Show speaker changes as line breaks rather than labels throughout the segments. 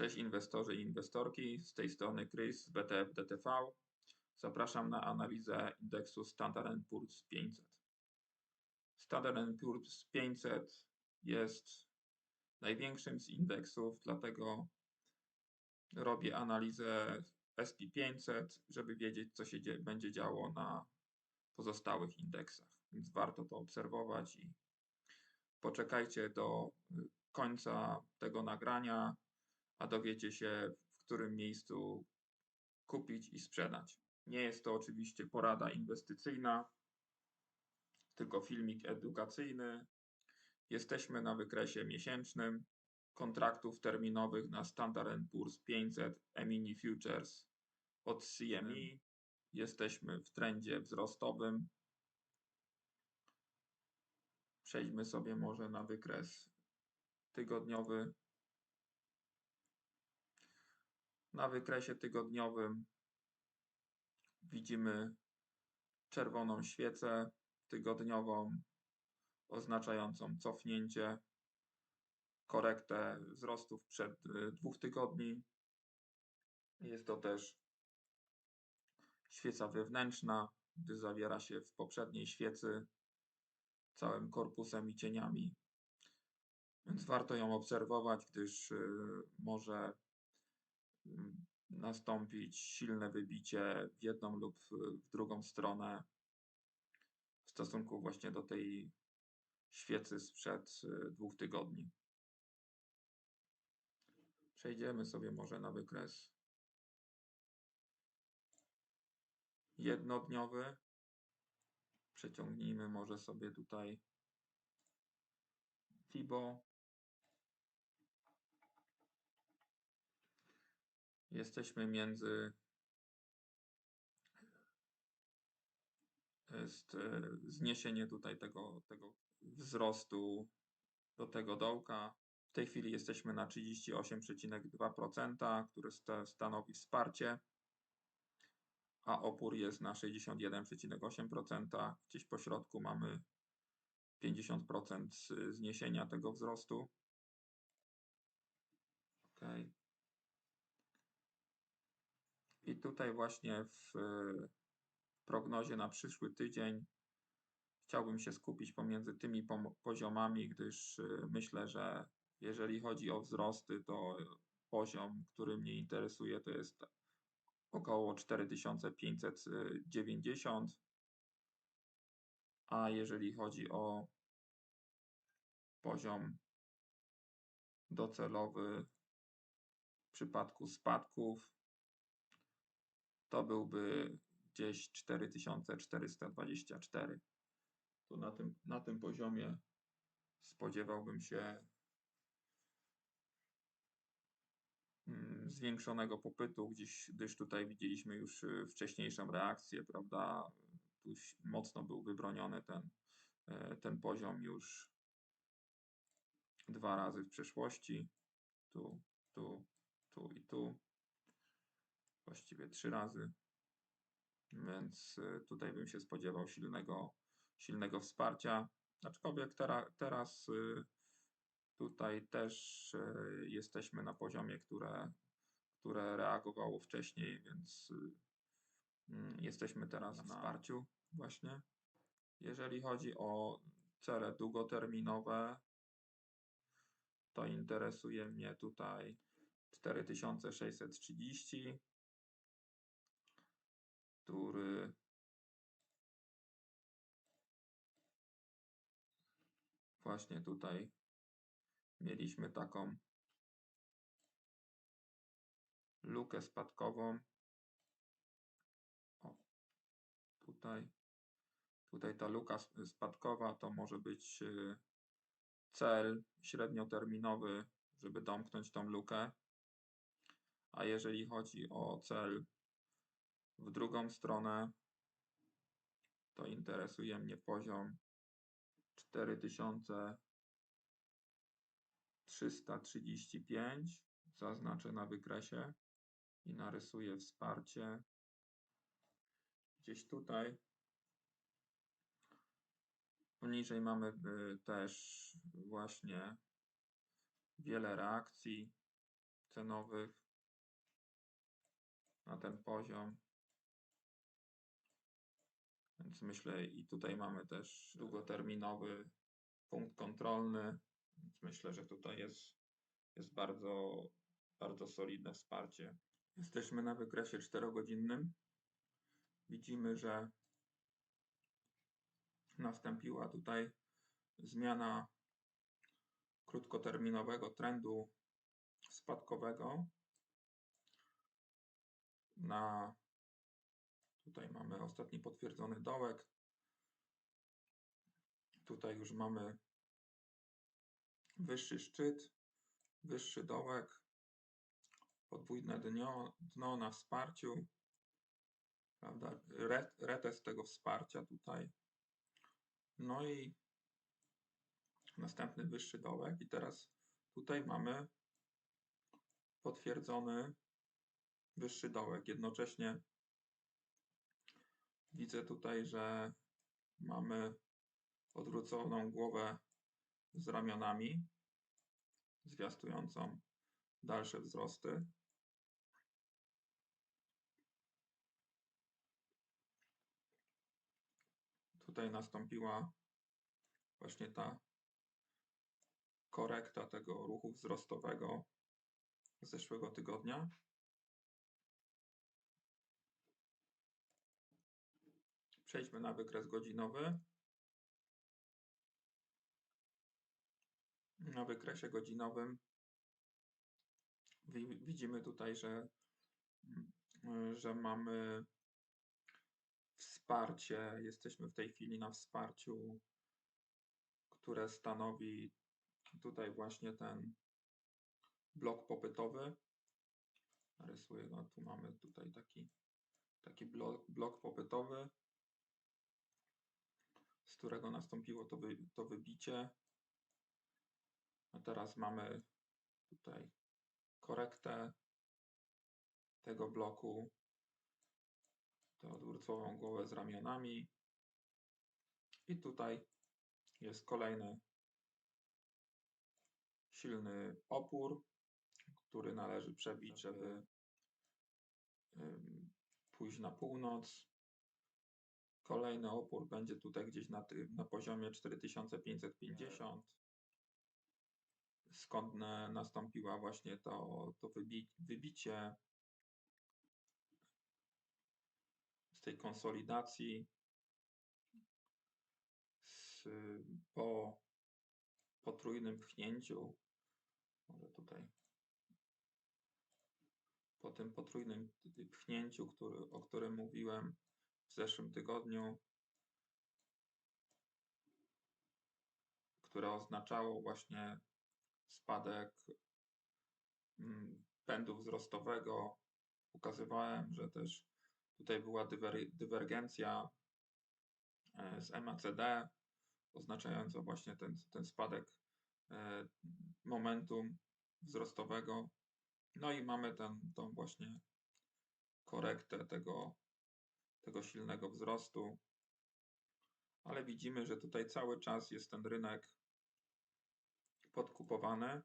Cześć inwestorzy i inwestorki, z tej strony Chris z BTF DTV. Zapraszam na analizę indeksu Standard Poor's 500. Standard Poor's 500 jest największym z indeksów, dlatego robię analizę SP500, żeby wiedzieć, co się będzie działo na pozostałych indeksach. Więc warto to obserwować i poczekajcie do końca tego nagrania, a dowiecie się, w którym miejscu kupić i sprzedać. Nie jest to oczywiście porada inwestycyjna, tylko filmik edukacyjny. Jesteśmy na wykresie miesięcznym kontraktów terminowych na Standard Poor's 500 E-mini Futures od CME. Jesteśmy w trendzie wzrostowym. Przejdźmy sobie może na wykres tygodniowy. Na wykresie tygodniowym widzimy czerwoną świecę tygodniową oznaczającą cofnięcie, korektę wzrostów przed y, dwóch tygodni. Jest to też świeca wewnętrzna, gdy zawiera się w poprzedniej świecy całym korpusem i cieniami. Więc warto ją obserwować, gdyż y, może nastąpić silne wybicie w jedną lub w drugą stronę w stosunku właśnie do tej świecy sprzed y, dwóch tygodni. Przejdziemy sobie może na wykres jednodniowy. Przeciągnijmy może sobie tutaj FIBO. Jesteśmy między jest e, zniesienie tutaj tego, tego wzrostu do tego dołka. W tej chwili jesteśmy na 38,2%, który stanowi wsparcie, a opór jest na 61,8%. Gdzieś po środku mamy 50% zniesienia tego wzrostu. OK. I tutaj właśnie w prognozie na przyszły tydzień chciałbym się skupić pomiędzy tymi poziomami, gdyż y, myślę, że jeżeli chodzi o wzrosty, to poziom, który mnie interesuje, to jest około 4590. A jeżeli chodzi o poziom docelowy w przypadku spadków, to byłby gdzieś 4424. To na tym, na tym poziomie spodziewałbym się mm, zwiększonego popytu, gdzieś, gdyż tutaj widzieliśmy już y, wcześniejszą reakcję, prawda? Tu mocno był wybroniony ten, e, ten poziom już dwa razy w przeszłości. Tu, tu, tu i tu. Właściwie trzy razy. Więc y, tutaj bym się spodziewał silnego, silnego wsparcia. Aczkolwiek tera, teraz y, tutaj też y, jesteśmy na poziomie, które, które reagowało wcześniej, więc mm, jesteśmy teraz na wsparciu właśnie. Jeżeli chodzi o cele długoterminowe, to interesuje mnie tutaj 4630 który właśnie tutaj mieliśmy taką lukę spadkową. O, tutaj, tutaj ta luka spadkowa to może być y, cel średnioterminowy, żeby domknąć tą lukę. A jeżeli chodzi o cel w drugą stronę to interesuje mnie poziom 4335. Zaznaczę na wykresie i narysuję wsparcie gdzieś tutaj. Poniżej mamy y, też właśnie wiele reakcji cenowych na ten poziom. Więc myślę, i tutaj mamy też długoterminowy punkt kontrolny, więc myślę, że tutaj jest, jest bardzo, bardzo solidne wsparcie. Jesteśmy na wykresie 4-godzinnym. Widzimy, że nastąpiła tutaj zmiana krótkoterminowego trendu spadkowego na tutaj mamy ostatni potwierdzony dołek. Tutaj już mamy wyższy szczyt, wyższy dołek, podwójne dno, dno na wsparciu, prawda? Re, retest tego wsparcia tutaj. No i następny wyższy dołek i teraz tutaj mamy potwierdzony wyższy dołek. Jednocześnie widzę tutaj, że mamy odwróconą głowę z ramionami, zwiastującą dalsze wzrosty. Tutaj nastąpiła właśnie ta korekta tego ruchu wzrostowego z zeszłego tygodnia. Przejdźmy na wykres godzinowy. Na wykresie godzinowym widzimy tutaj, że, że mamy wsparcie. Jesteśmy w tej chwili na wsparciu, które stanowi tutaj właśnie ten blok popytowy. Narysuję, no tu mamy tutaj taki, taki blok, blok popytowy, z którego nastąpiło to, wy, to wybicie. A teraz mamy tutaj korektę tego bloku, tę odwrócową głowę z ramionami. I tutaj jest kolejny silny opór, który należy przebić, żeby pójść na północ. Kolejny opór będzie tutaj gdzieś na, na poziomie 4550 skąd nastąpiła właśnie to, to wybi wybicie z tej konsolidacji z, po potrójnym pchnięciu może tutaj po tym potrójnym pchnięciu, który, o którym mówiłem w zeszłym tygodniu, które oznaczało właśnie spadek mm, pędu wzrostowego. Pokazywałem, że też tutaj była dywer, dywergencja e, z MACD, oznaczająca właśnie ten, ten spadek e, momentum wzrostowego. No i mamy ten, tą właśnie korektę tego, tego silnego wzrostu. Ale widzimy, że tutaj cały czas jest ten rynek podkupowane.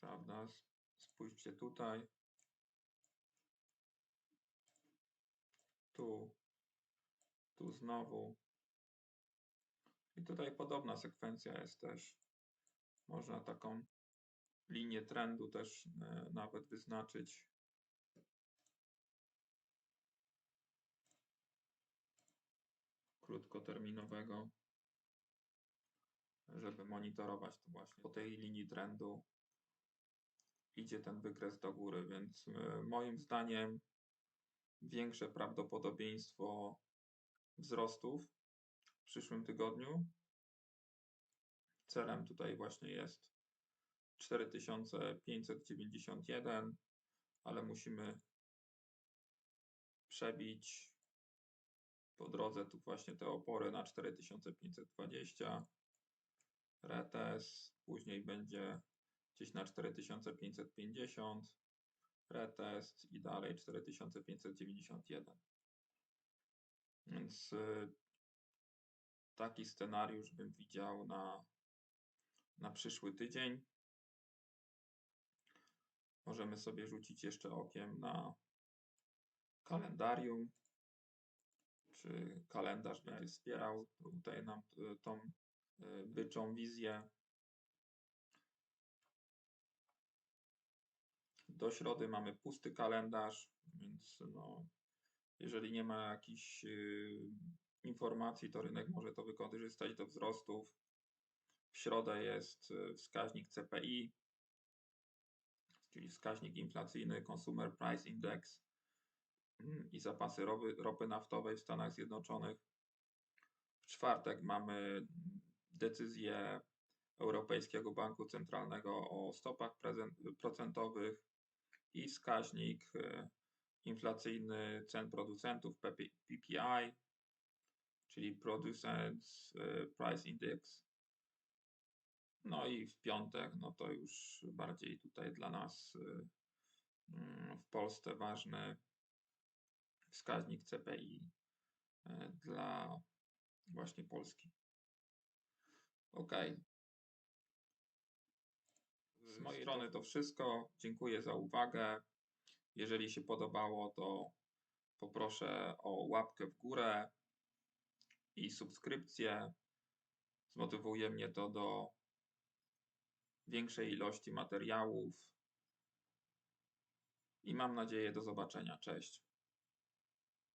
Prawda? Spójrzcie tutaj. Tu. Tu znowu. I tutaj podobna sekwencja jest też. Można taką linię trendu też e, nawet wyznaczyć. Krótkoterminowego żeby monitorować to właśnie po tej linii trendu idzie ten wykres do góry, więc e, moim zdaniem większe prawdopodobieństwo wzrostów w przyszłym tygodniu. Celem tutaj właśnie jest 4591, ale musimy przebić po drodze tu właśnie te opory na 4520 retest, później będzie gdzieś na 4550 retest i dalej 4591. Więc y, taki scenariusz bym widział na, na przyszły tydzień. Możemy sobie rzucić jeszcze okiem na kalendarium. Czy kalendarz będzie wspierał tutaj nam y, tą y, byczą wizję. Do środy mamy pusty kalendarz, więc no, jeżeli nie ma jakichś y, informacji, to rynek może to wykorzystać do wzrostów. W środę jest y, wskaźnik CPI, czyli wskaźnik inflacyjny Consumer Price Index i zapasy ropy, ropy naftowej w Stanach Zjednoczonych. W czwartek mamy decyzję Europejskiego Banku Centralnego o stopach procentowych i wskaźnik y, inflacyjny cen producentów PP PPI, czyli Producents y, Price Index. No i w piątek, no to już bardziej tutaj dla nas y, mm, w Polsce ważny wskaźnik CPI y, dla właśnie Polski. Ok. Z mojej strony to wszystko. Dziękuję za uwagę. Jeżeli się podobało, to poproszę o łapkę w górę i subskrypcję. Zmotywuje mnie to do większej ilości materiałów. I mam nadzieję do zobaczenia. Cześć.